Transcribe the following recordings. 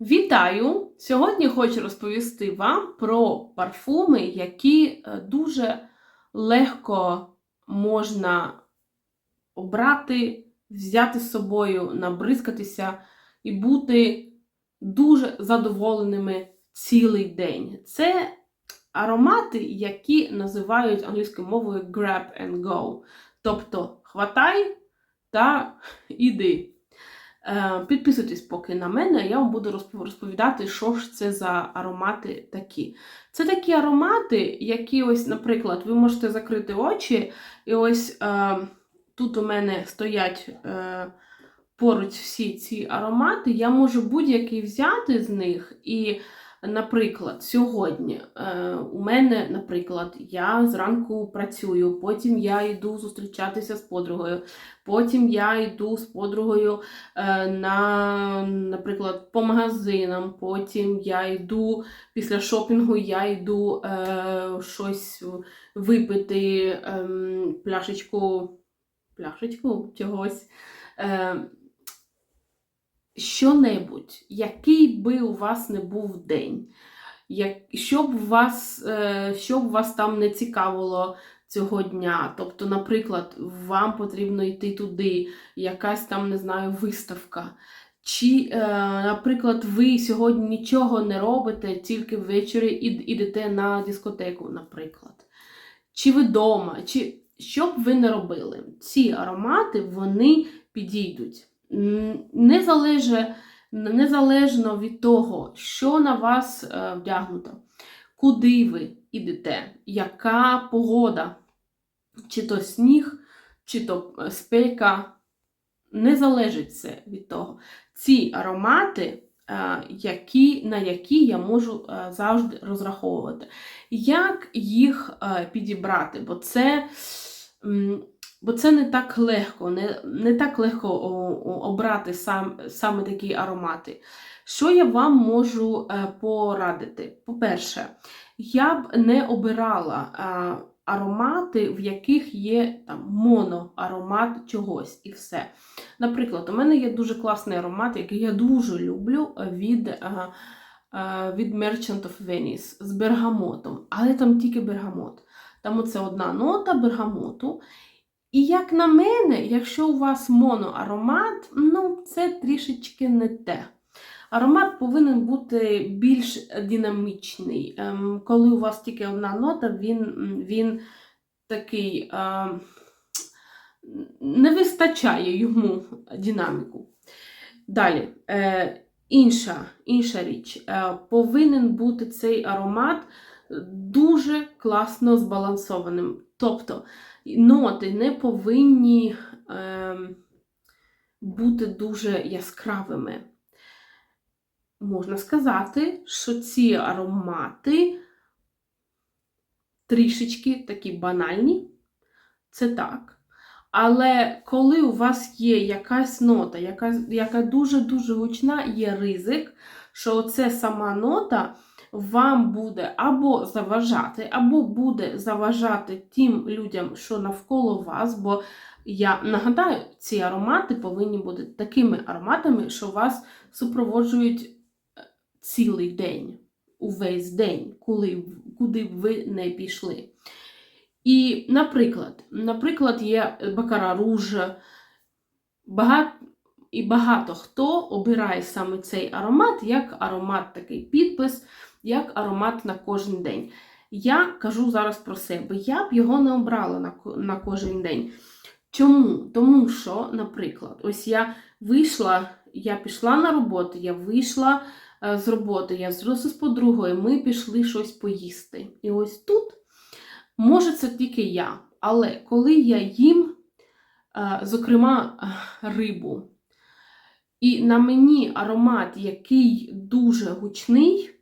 Вітаю! Сьогодні хочу розповісти вам про парфуми, які е, дуже легко можна обрати, взяти з собою, набризкатися і бути дуже задоволеними цілий день. Це аромати, які називають англійською мовою grab and go. Тобто хватай та іди. Е, Підписуйтесь поки на мене, я вам буду розповідати, що ж це за аромати такі. Це такі аромати, які, ось, наприклад, ви можете закрити очі, і ось е, тут у мене стоять е, поруч всі ці аромати. Я можу будь-який взяти з них. І, наприклад, сьогодні е, у мене, наприклад, я зранку працюю, потім я йду зустрічатися з подругою, потім я йду з подругою е, на, наприклад, по магазинам. Потім я йду після шопінгу, я йду е, щось випити, ем, пляшечку, пляшечку чогось. Що-небудь, який би у вас не був день, як, щоб вас, е, щоб вас там не цікавило цього дня. Тобто, наприклад, вам потрібно йти туди, якась там, не знаю, виставка. Чи, е, наприклад, ви сьогодні нічого не робите, тільки ввечері ідете на дискотеку, наприклад. Чи ви вдома, чи що б ви не робили, ці аромати вони підійдуть. Незалежно від того, що на вас е, вдягнуто, куди ви йдете, яка погода, чи то сніг, чи то е, спека, не залежить це від того. Ці аромати, е, які, на які я можу завжди розраховувати. Як їх підібрати? Бо це, бо це не так легко, не, не так легко обрати сам, саме такі аромати. Що я вам можу е, порадити? По-перше, я б не обирала е, аромати, в яких є там моноаромат чогось і все. Наприклад, у мене є дуже класний аромат, який я дуже люблю е, від, від Merchant of Venice з бергамотом, але там тільки бергамот. Там оце одна нота бергамоту. І як на мене, якщо у вас моноаромат, ну це трішечки не те. Аромат повинен бути більш динамічний. Ем, коли у вас тільки одна нота, він, він такий не вистачає йому динаміку. Далі, е, інша, інша річ, е, повинен бути цей аромат дуже класно збалансованим. Тобто ноти не повинні е, бути дуже яскравими. Можна сказати, що ці аромати трішечки такі банальні, це так. Але коли у вас є якась нота, яка, яка дуже-дуже гучна, є ризик, що це сама нота вам буде або заважати, або буде заважати тим людям, що навколо вас. Бо я нагадаю, ці аромати повинні бути такими ароматами, що вас супроводжують е, цілий день, увесь день, коли, куди б ви не пішли. І, наприклад, наприклад, є Бакара Руж, багато, і багато хто обирає саме цей аромат як аромат такий підпис, як аромат на кожен день. Я кажу зараз про себе. Я б його не обрала на, на кожен день. Чому? Тому що, наприклад, ось я вийшла, я пішла на роботу, я вийшла е, з роботи, я зустрілася з подругою, ми пішли щось поїсти. І ось тут, може, це тільки я, але коли я їм, е, зокрема, е, рибу, і на мені аромат, який дуже гучний,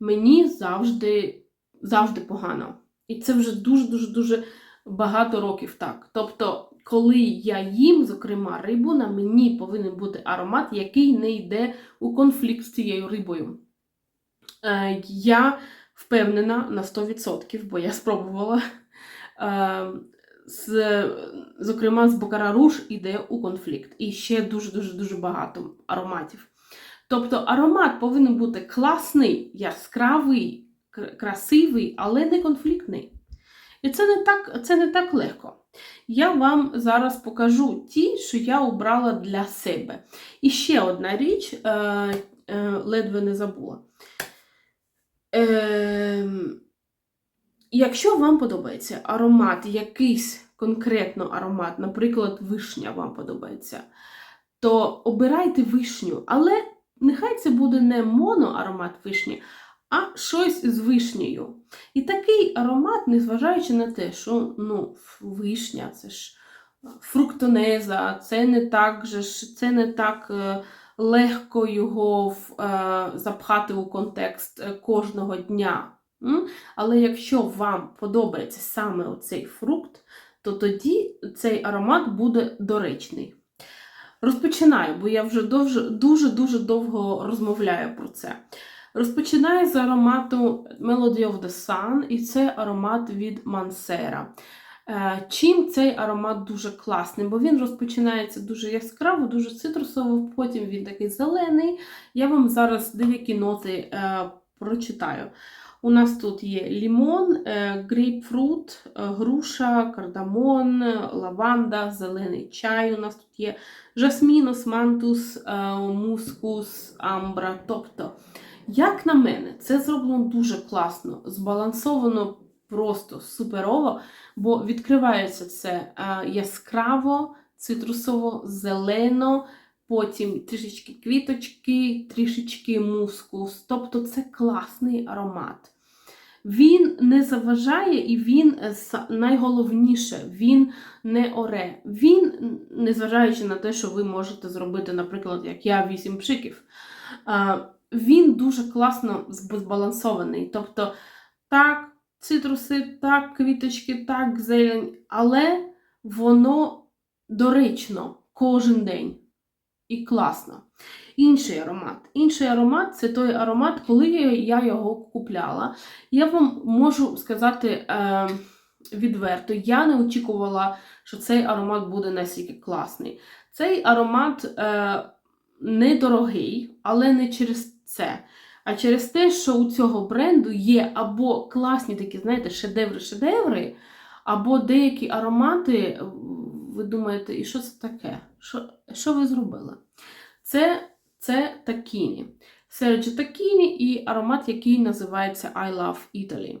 мені завжди, завжди погано. І це вже дуже-дуже дуже багато років так. Тобто, коли я їм, зокрема, рибу, на мені повинен бути аромат, який не йде у конфлікт з цією рибою. Е, я впевнена на 100%, бо я спробувала. Е, з, зокрема, з Бокара Руж іде у конфлікт. І ще дуже-дуже дуже багато ароматів. Тобто аромат повинен бути класний, яскравий, красивий, але не конфліктний. І це не так, це не так легко. Я вам зараз покажу ті, що я обрала для себе. І ще одна річ, е, е, ледве не забула. Е, якщо вам подобається аромат, якийсь конкретно аромат, наприклад, вишня вам подобається, то обирайте вишню, але нехай це буде не моноаромат вишні, а щось з вишнею. І такий аромат, незважаючи на те, що ну, вишня, це ж фруктонеза, це не так же ж, це не так е, легко його в, е, запхати у контекст е, кожного дня. Але якщо вам подобається саме оцей фрукт, то тоді цей аромат буде доречний. Розпочинаю, бо я вже дуже-дуже довго розмовляю про це. Розпочинаю з аромату Melody of the Sun, і це аромат від Mansera. Е, Чим цей аромат дуже класний, бо він розпочинається дуже яскраво, дуже цитрусово, потім він такий зелений. Я вам зараз деякі ноти е, прочитаю. У нас тут є лімон, е, грейпфрут, е, груша, кардамон, лаванда, зелений чай. У нас тут є жасмінус, мантус, е, мускус, амбра. Тобто, як на мене, це зроблено дуже класно, збалансовано просто суперово, бо відкривається це е, яскраво, цитрусово, зелено. Потім трішечки квіточки, трішечки мускус. Тобто це класний аромат. Він не заважає і він е, найголовніше, він не оре. Він, незважаючи на те, що ви можете зробити, наприклад, як я, 8 пшиків, він дуже класно збалансований. Тобто, так, цитруси, так, квіточки, так, зелень, але воно доречно кожен день і класно. Інший аромат. Інший аромат це той аромат, коли я його купляла. Я вам можу сказати е, відверто, я не очікувала, що цей аромат буде настільки класний. Цей аромат е, недорогий, але не через це. А через те, що у цього бренду є або класні такі, знаєте, шедеври-шедеври, або деякі аромати, ви думаєте, і що це таке? Що, що ви зробили? Це, це такіні. Серджо такіні і аромат, який називається I Love Italy.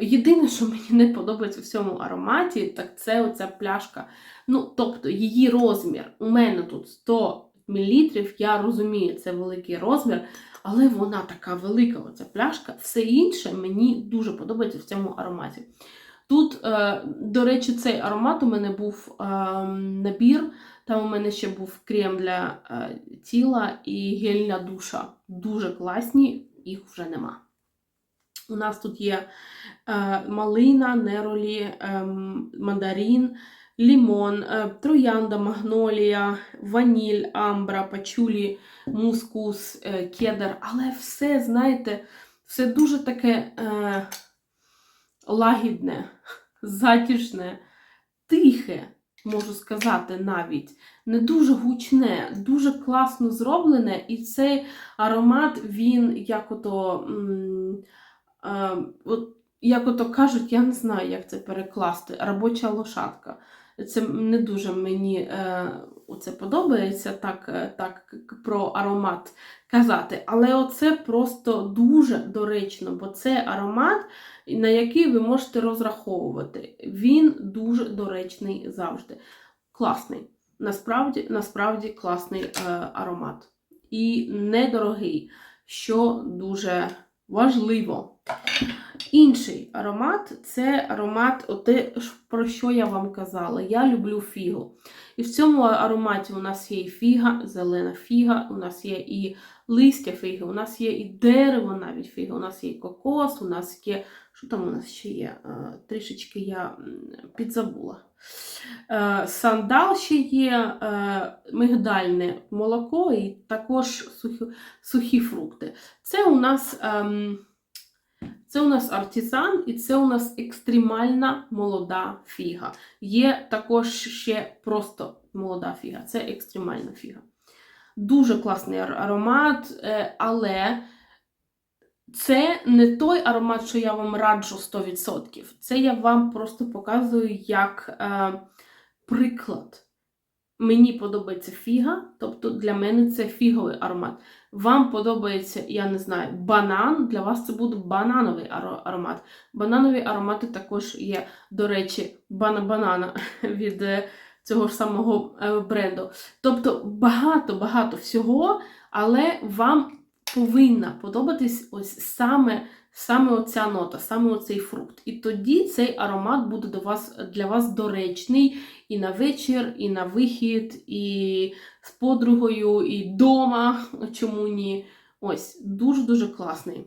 Єдине, що мені не подобається в цьому ароматі, так це оця пляшка. Ну, тобто, її розмір. У мене тут 100 мл, я розумію, це великий розмір, але вона така велика, оця пляшка. Все інше мені дуже подобається в цьому ароматі. Тут, е, до речі, цей аромат у мене був е, набір. Там у мене ще був крем для е, тіла і гель душа. Дуже класні, їх вже нема. У нас тут є малина, неролі, е, мандарин, лімон, троянда, магнолія, ваніль, амбра, пачулі, мускус, кедр. Але все, знаєте, все дуже таке лагідне, затішне, тихе можу сказати навіть, не дуже гучне, дуже класно зроблене, і цей аромат, він як ото, е, як ото кажуть, я не знаю, як це перекласти, робоча лошадка. Це не дуже мені е, оце подобається так, е, так про аромат казати. Але оце просто дуже доречно, бо це аромат, на який ви можете розраховувати. Він дуже доречний завжди. Класний. Насправді, насправді класний е, аромат. І недорогий, що дуже важливо. Інший аромат це аромат, оте, про що я вам казала. Я люблю фігу. І в цьому ароматі у нас є і фіга, зелена фіга, у нас є і листя фіги, у нас є і дерево навіть фіги, у нас є і кокос, у нас є. Що там у нас ще є? Е, Трішечки я підзабула. Е, Сандал ще є, е, мигдальне молоко і також сухі, сухі фрукти. Це у нас. ем, це у нас артизан і це у нас екстремальна молода фіга. Є також ще просто молода фіга. Це екстремальна фіга. Дуже класний аромат, е, але це не той аромат, що я вам раджу 100%. Це я вам просто показую як е, приклад. Мені подобається фіга, тобто для мене це фіговий аромат. Вам подобається, я не знаю, банан, для вас це буде банановий аромат. Бананові аромати також є, до речі, бана-банана від е, цього ж самого е, бренду. Тобто багато-багато всього, але вам повинна подобатись ось саме, саме оця нота, саме оцей фрукт. І тоді цей аромат буде до вас, для вас доречний і на вечір, і на вихід, і з подругою, і дома, чому ні. Ось, дуже-дуже класний.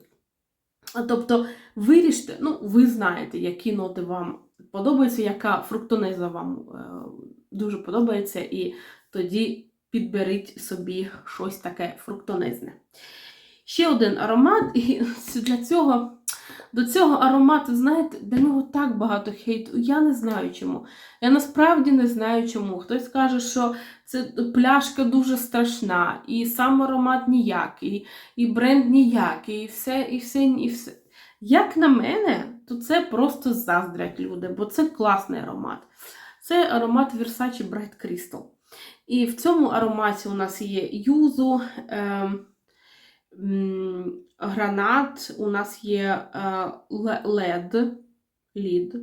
Тобто, виріште, ну, ви знаєте, які ноти вам подобаються, яка фруктонеза вам е, дуже подобається, і тоді підберіть собі щось таке фруктонезне. Ще один аромат, і для цього, до цього аромату, знаєте, до нього так багато хейту. Я не знаю чому. Я насправді не знаю чому. Хтось каже, що це пляшка дуже страшна, і сам аромат ніякий, і бренд ніякий, і все, і все, і все. Як на мене, то це просто заздрять люди, бо це класний аромат. Це аромат Versace Bright Crystal. І в цьому ароматі у нас є юзу, е, м, гранат, у нас є е, лед, лід,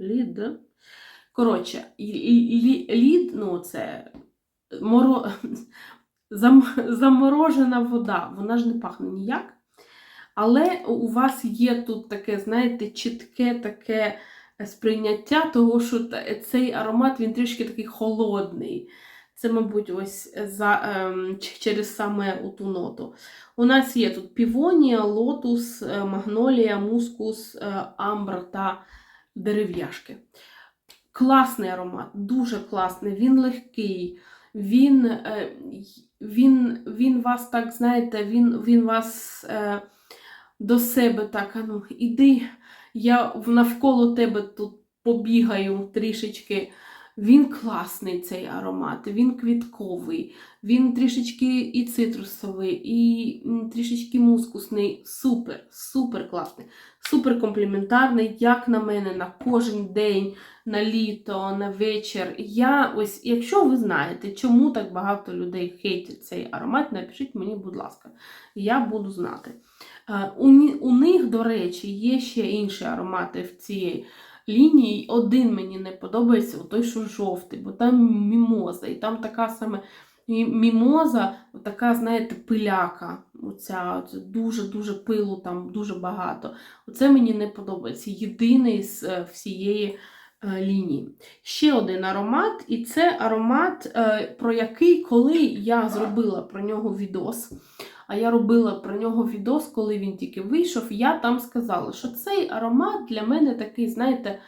лід. Коротше, лід, ну це моро... зам... заморожена вода, вона ж не пахне ніяк. Але у вас є тут таке, знаєте, чітке таке сприйняття того, що цей аромат він трішки такий холодний. Це, мабуть, ось за, ем, ч- через саме у ту ноту. У нас є тут півонія, лотус, е, магнолія, мускус, е, амбр та дерев'яшки. Класний аромат, дуже класний, він легкий, він, е, він, він вас так, знаєте, він, він вас е, до себе так, а ну, іди, я навколо тебе тут побігаю трішечки. Він класний цей аромат, він квітковий, він трішечки і цитрусовий, і трішечки мускусний. Супер, супер класний, супер компліментарний, як на мене, на кожен день, на літо, на вечір. Я ось, якщо ви знаєте, чому так багато людей хейтять цей аромат, напишіть мені, будь ласка, я буду знати. Е, У, них, до речі, є ще інші аромати в цій лінії. Один мені не подобається, той, що жовтий, бо там мімоза, і там така саме мімоза, така, знаєте, пиляка. Дуже-дуже пилу там дуже багато. Оце мені не подобається. Єдиний з е, всієї е, лінії. Ще один аромат, і це аромат, е, про який, коли я зробила про нього відос. А я робила про нього відос, коли він тільки вийшов. Я там сказала, що цей аромат для мене такий, знаєте,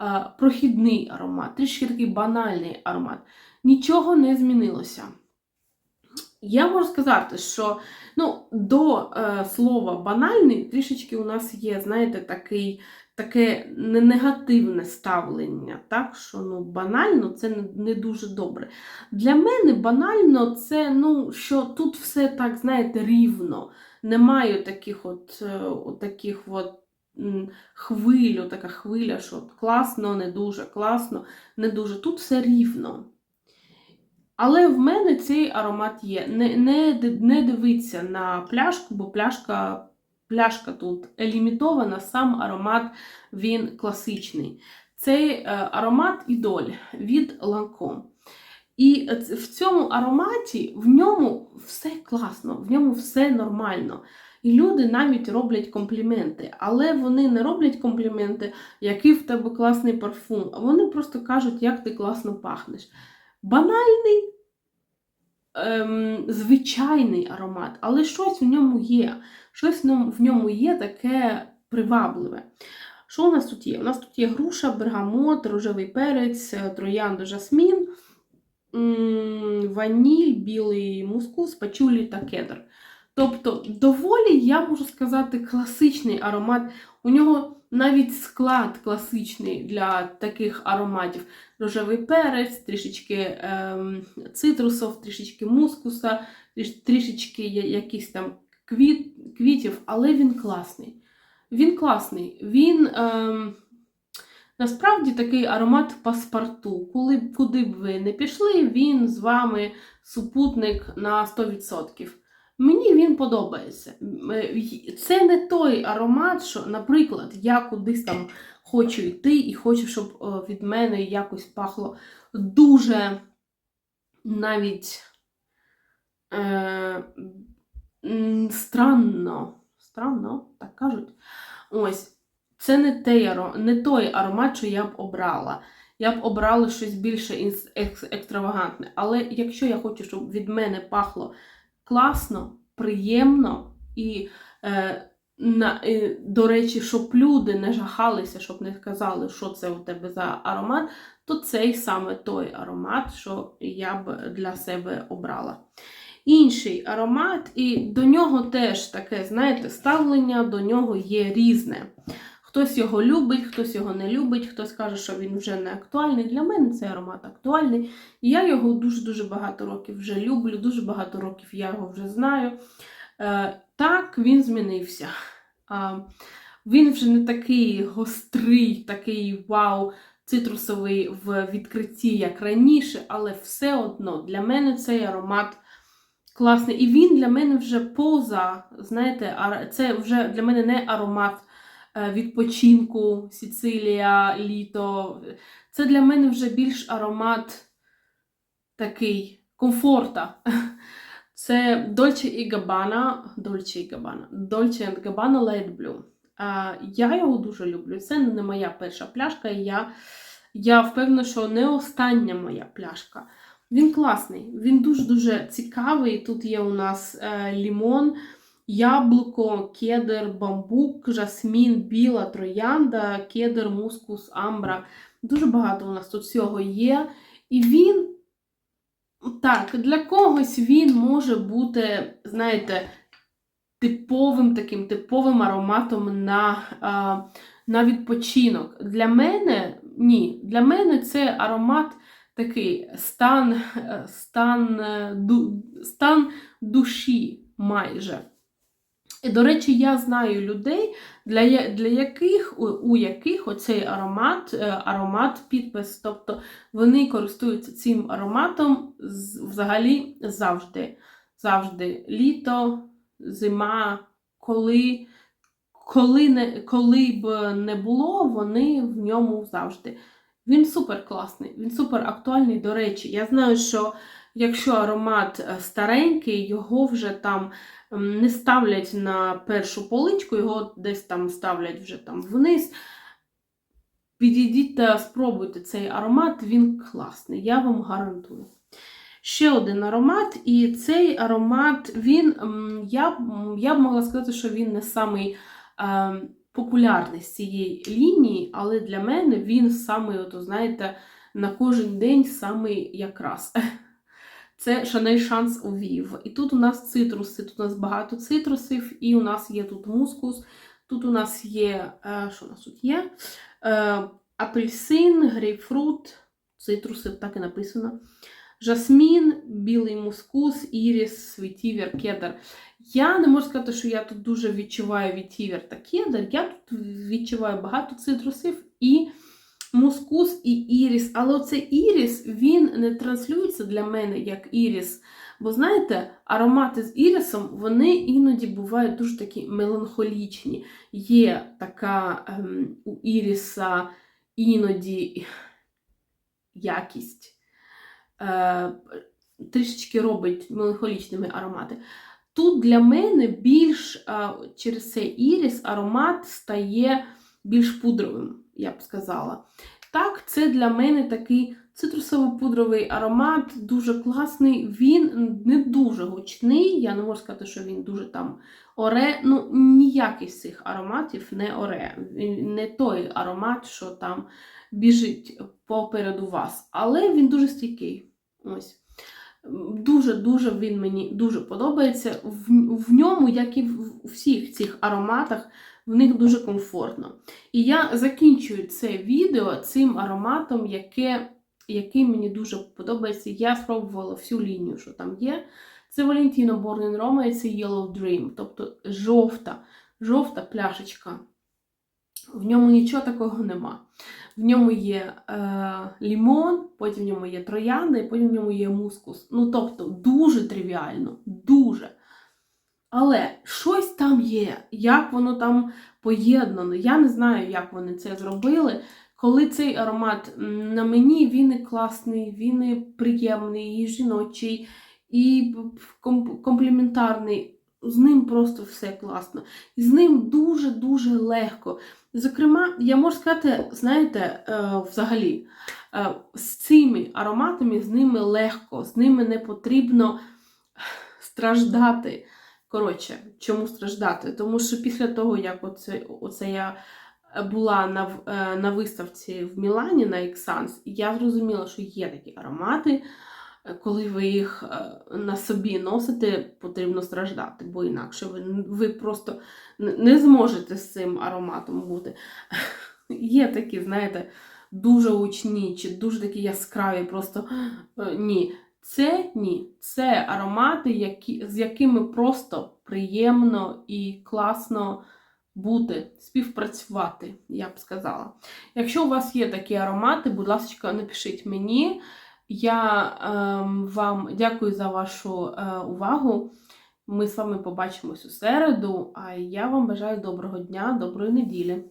е, прохідний аромат, трішки такий банальний аромат. Нічого не змінилося. Я можу сказати, що ну, до е, слова банальний трішечки у нас є, знаєте, такий, таке не- негативне ставлення. Так, що ну, банально це не, дуже добре. Для мене банально це, ну, що тут все так, знаєте, рівно. Немає таких от, е, от таких от от така хвиля, що класно, не дуже, класно, не дуже. Тут все рівно. Але в мене цей аромат є. Не, не, не дивіться на пляшку, бо пляшка, пляшка тут лімітована, сам аромат він класичний. Цей е, аромат ідоль від Lancome. І в цьому ароматі в ньому все класно, в ньому все нормально. І люди навіть роблять компліменти, але вони не роблять компліменти, який в тебе класний парфум, а вони просто кажуть, як ти класно пахнеш. Банальний, ем, звичайний аромат, але щось в ньому є. Щось в ньому- є таке привабливе. Що у нас тут є? У нас тут є груша, бергамот, рожевий перець, е, троянда, жасмін, ваніль, білий мускус, пачулі та кедр. Тобто, доволі, я можу сказати, класичний аромат. У нього навіть склад класичний для таких ароматів: рожевий перець, трішечки ем, цитрусов, трішечки мускуса, трішечки я- якихось там квіт, квітів, але він класний. Він класний. Він ем, насправді такий аромат паспорту. Коли, куди б ви не пішли, він з вами супутник на 100%. Мені він подобається. Е, Це не той аромат, що, наприклад, я кудись там хочу йти і хочу, щоб е, від мене якось пахло дуже навіть е, странно. Странно, так кажуть. Ось. Це не той, не той аромат, що я б обрала. Я б обрала щось більше екстравагантне. Але якщо я хочу, щоб від мене пахло класно, приємно і, е, на, е, до речі, щоб люди не жахалися, щоб не сказали, що це у тебе за аромат, то цей саме той аромат, що я б для себе обрала. Інший аромат, і до нього теж таке, знаєте, ставлення до нього є різне. Хтось його любить, хтось його не любить, хтось каже, що він вже не актуальний. Для мене цей аромат актуальний. І я його дуже-дуже багато років вже люблю, дуже багато років я його вже знаю. Е, так, він змінився. Він вже не такий гострий, такий вау, цитрусовий в відкритті, як раніше, але все одно для мене цей аромат класний. І він для мене вже поза, знаєте, це вже для мене не аромат відпочинку, Сіцилія, літо. Це для мене вже більш аромат такий комфорта. Це Dolce і Gabbana, Dolce і Gabbana, Dolce Gabbana Light Blue. Я його дуже люблю. Це не моя перша пляшка, і я, я впевнена, що не остання моя пляшка. Він класний, він дуже-дуже цікавий. Тут є у нас е, лімон, яблуко, кедр, бамбук, жасмін, біла троянда, кедр, мускус, амбра. Дуже багато у нас тут всього є. І він, так, для когось він може бути, знаєте, типовим таким типовим ароматом на, на відпочинок. Для мене ні. Для мене це аромат такий стан, е, стан, е, стан душі майже. І, до речі, я знаю людей, для, для яких, у, яких оцей аромат, е, аромат підпис, тобто вони користуються цим ароматом взагалі завжди. Завжди літо, зима, коли, коли, не, коли б не було, вони в ньому завжди. Він супер класний, він супер актуальний. До речі, я знаю, що якщо аромат е, старенький, його вже там не ставлять на першу поличку, його десь там ставлять вже там вниз. Підійдіть та спробуйте цей аромат, він класний, я вам гарантую. Ще один аромат, і цей аромат, він, я, я б могла сказати, що він не самий е, популярний з цієї лінії, але для мене він самий, ото, знаєте, на кожен день самий якраз. Це Chanel Chance Vive. І тут у нас цитруси, тут у нас багато цитрусів, і у нас є тут мускус, тут у нас є, е, що у нас тут є? Е, апельсин, грейпфрут, цитруси, так і написано. Жасмін, білий мускус, іріс, світівер, кедр. Я не можу сказати, що я тут дуже відчуваю вітівер та кедр. Я тут відчуваю багато цитрусів і мускус, і іріс. Але оцей іріс він не транслюється для мене як іріс. Бо знаєте, аромати з ірисом вони іноді бувають дуже такі меланхолічні. Є така ем, у іріса іноді якість. Е, трішечки робить меланхолічними аромати. Тут для мене більш е, через цей іріс аромат стає більш пудровим, я б сказала. Так, це для мене такий цитрусово-пудровий аромат, дуже класний. Він не дуже гучний. Я не можу сказати, що він дуже там оре. Ну, ніякий з цих ароматів не оре. Не той аромат, що там біжить попереду вас. Але він дуже стійкий. Ось. Дуже-дуже він мені дуже подобається. В, в ньому, як і в всіх цих ароматах, в них дуже комфортно. І я закінчую це відео цим ароматом, яке, який мені дуже подобається. Я спробувала всю лінію, що там є. Це Valentino Born Roma і це Yellow Dream, тобто жовта, жовта пляшечка. В ньому нічого такого нема. В ньому є е, лімон, потім в ньому є троянда, і потім в ньому є мускус. Ну, тобто, дуже тривіально, дуже. Але там є, як воно там поєднано. Я не знаю, як вони це зробили. Коли цей аромат на мені, він і класний, він і приємний, і жіночий, і компліментарний. З ним просто все класно. І з ним дуже-дуже легко. Зокрема, я можу сказати, знаєте, е, взагалі, е, з цими ароматами з ними легко, з ними не потрібно страждати. Коротше, чому страждати? Тому що після того, як оце, оце я була на, е, на виставці в Мілані на Ексанс, я зрозуміла, що є такі аромати, е, коли ви їх е, на собі носите, потрібно страждати, бо інакше ви, ви просто не зможете з цим ароматом бути. Є такі, знаєте, дуже гучні чи дуже такі яскраві, просто ні. Це ні. Це аромати, які, з якими просто приємно і класно бути, співпрацювати, я б сказала. Якщо у вас є такі аромати, будь ласка, напишіть мені. Я ем, вам дякую за вашу е, увагу. Ми з вами побачимось у середу, а я вам бажаю доброго дня, доброї неділі.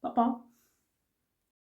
Па-па!